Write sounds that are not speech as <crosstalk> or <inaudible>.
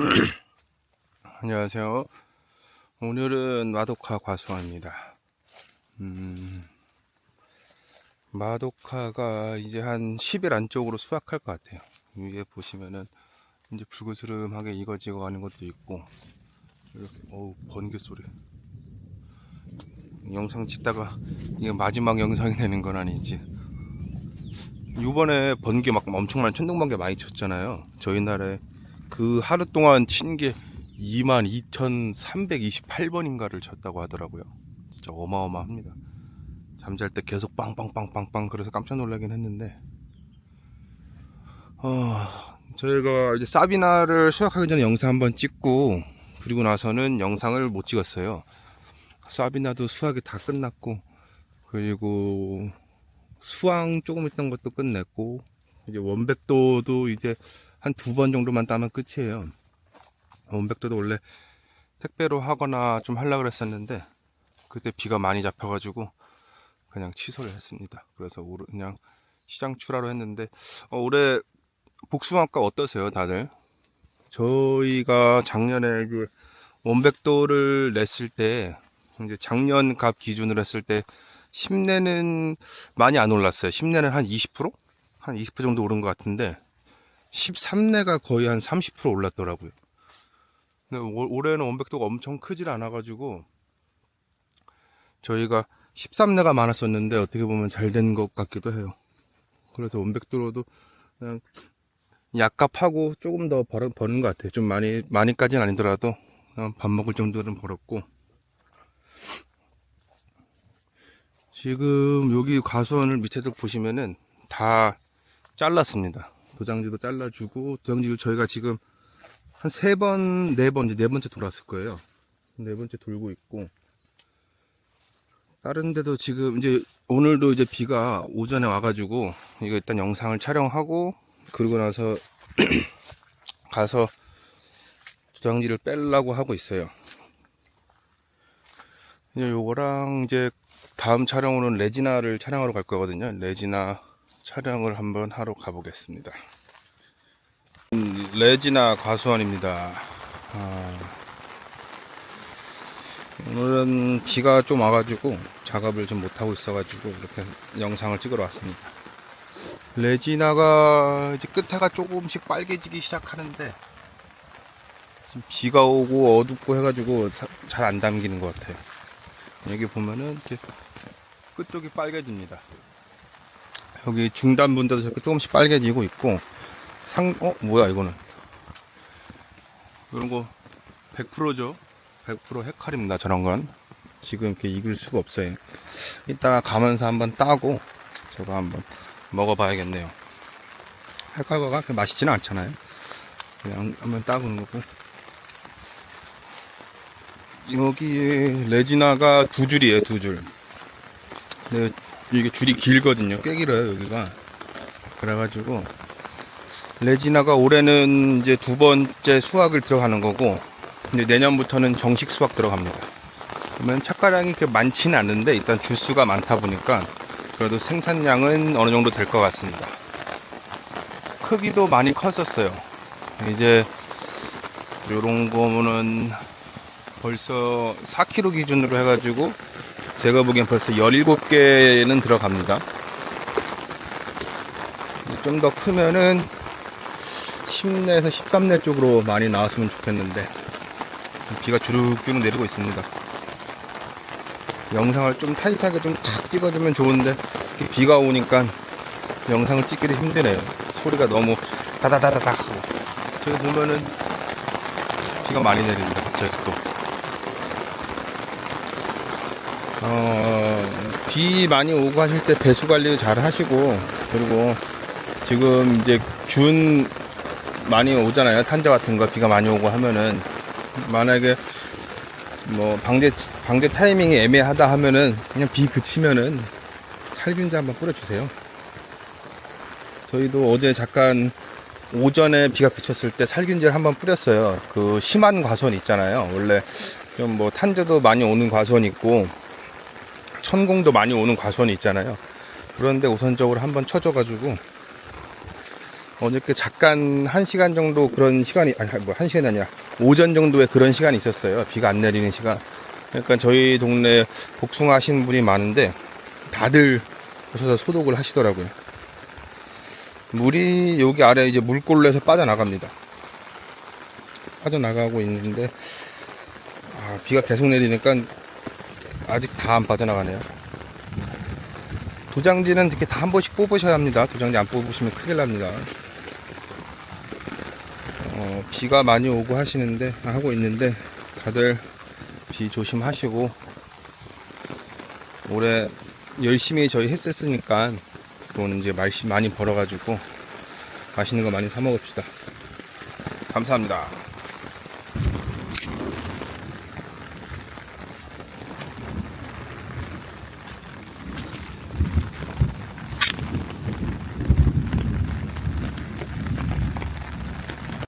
<clears throat> 안녕하세요. 오늘은 마도카 과수원입니다. 음, 마도카가 이제 한 10일 안쪽으로 수확할 것 같아요. 위에 보시면은 이제 붉은스름하게 익어지고 가는 것도 있고, 이렇게, 어우, 번개 소리. 영상 찍다가 이게 마지막 영상이 되는 건 아니지. 요번에 번개 막 엄청 많이 천둥번개 많이 쳤잖아요. 저희 나라에 그 하루 동안 친 게 22,328번인가를 쳤다고 하더라고요. 진짜 어마어마합니다. 잠잘 때 계속 빵빵빵빵빵 그래서 깜짝 놀라긴 했는데 어, 저희가 이제 사비나를 수확하기 전에 영상 한번 찍고 그리고 나서는 영상을 못 찍었어요. 사비나도 수확이 다 끝났고 그리고 수황 조금 있던 것도 끝냈고 이제 원백도도 이제 한 두 번 정도만 따면 끝이에요. 원백도도 원래 택배로 하거나 좀 하려고 그랬었는데 그때 비가 많이 잡혀가지고 그냥 취소를 했습니다. 그래서 올- 그냥 시장 출하로 했는데 어, 올해 복숭아가 어떠세요, 다들? 저희가 작년에 그 원백도를 냈을 때 이제 작년 값 기준으로 했을 때 10내는 많이 안 올랐어요. 10내는 한 20%? 한 20% 정도 오른 것 같은데 13내가 거의 한 30% 올랐더라고요. 근데 올- 올해는 원백도가 엄청 크질 않아가지고 저희가 13내가 많았었는데 어떻게 보면 잘 된 것 같기도 해요. 그래서 원백도로도 그냥 약값하고 조금 더 벌, 버는 것 같아요. 좀 많이 많이까지는 아니더라도 밥 먹을 정도는 벌었고 지금 여기 과수원을 밑에도 보시면은 다 잘랐습니다. 도장지도 잘라주고 도장지를 저희가 지금 한 세 번, 네 번, 이제 네 번째 돌았을 거예요. 네 번째 돌고 있고 다른 데도 지금 이제 오늘도 이제 비가 오전에 와가지고 이거 일단 영상을 촬영하고 그러고 나서 <clears throat> 가서 도장지를 빼려고 하고 있어요. 이제 요거랑 이제 다음 촬영으로는 레지나를 촬영하러 갈 거거든요. 레지나 촬영을 한번 하러 가보겠습니다. 음, 레지나 과수원입니다. 아, 오늘은 비가 좀 와가지고 작업을 좀 못하고 있어가지고 이렇게 영상을 찍으러 왔습니다. 레지나가 이제 끝에가 조금씩 빨개지기 시작하는데 지금 비가 오고 어둡고 해가지고 잘 안 담기는 것 같아요. 여기 보면은 이렇게 끝쪽이 빨개집니다. 여기 중단분들도 저렇게 조금씩 빨개지고 있고 상, 어, 뭐야, 이거는. 이런 거 100%죠. 100% 헤칼입니다, 저런 건. 지금 이렇게 익을 수가 없어요. 이따가 가면서 한번 따고, 저거 한번 먹어봐야겠네요. 헤칼과가 그렇게 맛있지는 않잖아요. 그냥 한번 따보는 거고. 여기에 레지나가 두 줄이에요, 두 줄. 근데 이게 줄이 길거든요. 꽤 길어요, 여기가. 그래가지고, 레지나가 올해는 이제 두 번째 수확을 들어가는 거고, 이제 내년부터는 정식 수확 들어갑니다. 그러면 착가량이 이렇게 많지는 않는데, 일단 주수가 많다 보니까, 그래도 생산량은 어느 정도 될 것 같습니다. 크기도 많이 컸었어요. 이제, 요런 거는 벌써 4kg 기준으로 해가지고, 제가 보기엔 벌써 17개는 들어갑니다. 좀 더 크면은 10내에서 13내 쪽으로 많이 나왔으면 좋겠는데 비가 주룩주룩 내리고 있습니다. 영상을 좀 타이트하게 좀 탁 찍어주면 좋은데 비가 오니까 영상을 찍기도 힘드네요. 소리가 너무 다다다다닥 하고 저기 보면은 비가 많이 내립니다. 갑자기 또. 어, 비 많이 오고 하실 때 배수 관리 잘 하시고 그리고 지금 이제 균 많이 오잖아요. 탄저 같은 거 비가 많이 오고 하면은 만약에 뭐 방제 방제 타이밍이 애매하다 하면은 그냥 비 그치면은 살균제 한번 뿌려주세요. 저희도 어제 잠깐 오전에 비가 그쳤을 때 살균제를 한번 뿌렸어요. 그 심한 과수원 있잖아요. 원래 좀 뭐 탄저도 많이 오는 과수원 있고 천공도 많이 오는 과수원이 있잖아요. 그런데 우선적으로 한번 쳐줘가지고 어저께 잠깐 한 시간 정도 그런 시간이 아니 뭐 한 시간이 아니라 오전 정도의 그런 시간이 있었어요. 비가 안 내리는 시간. 그러니까 저희 동네 복숭아 하시는 분이 많은데 다들 오셔서 소독을 하시더라고요. 물이 여기 아래 이제 물골로에서 빠져나갑니다. 빠져나가고 있는데 아, 비가 계속 내리니까 아직 다 안 빠져나가네요. 도장지는 이렇게 다 한 번씩 뽑으셔야 합니다. 도장지 안 뽑으시면 큰일 납니다. 어, 비가 많이 오고 하시는데 하고 있는데 다들 비 조심하시고 올해 열심히 저희 했었으니까 돈 이제 말씨 많이 벌어가지고 맛있는 거 많이 사 먹읍시다. 감사합니다.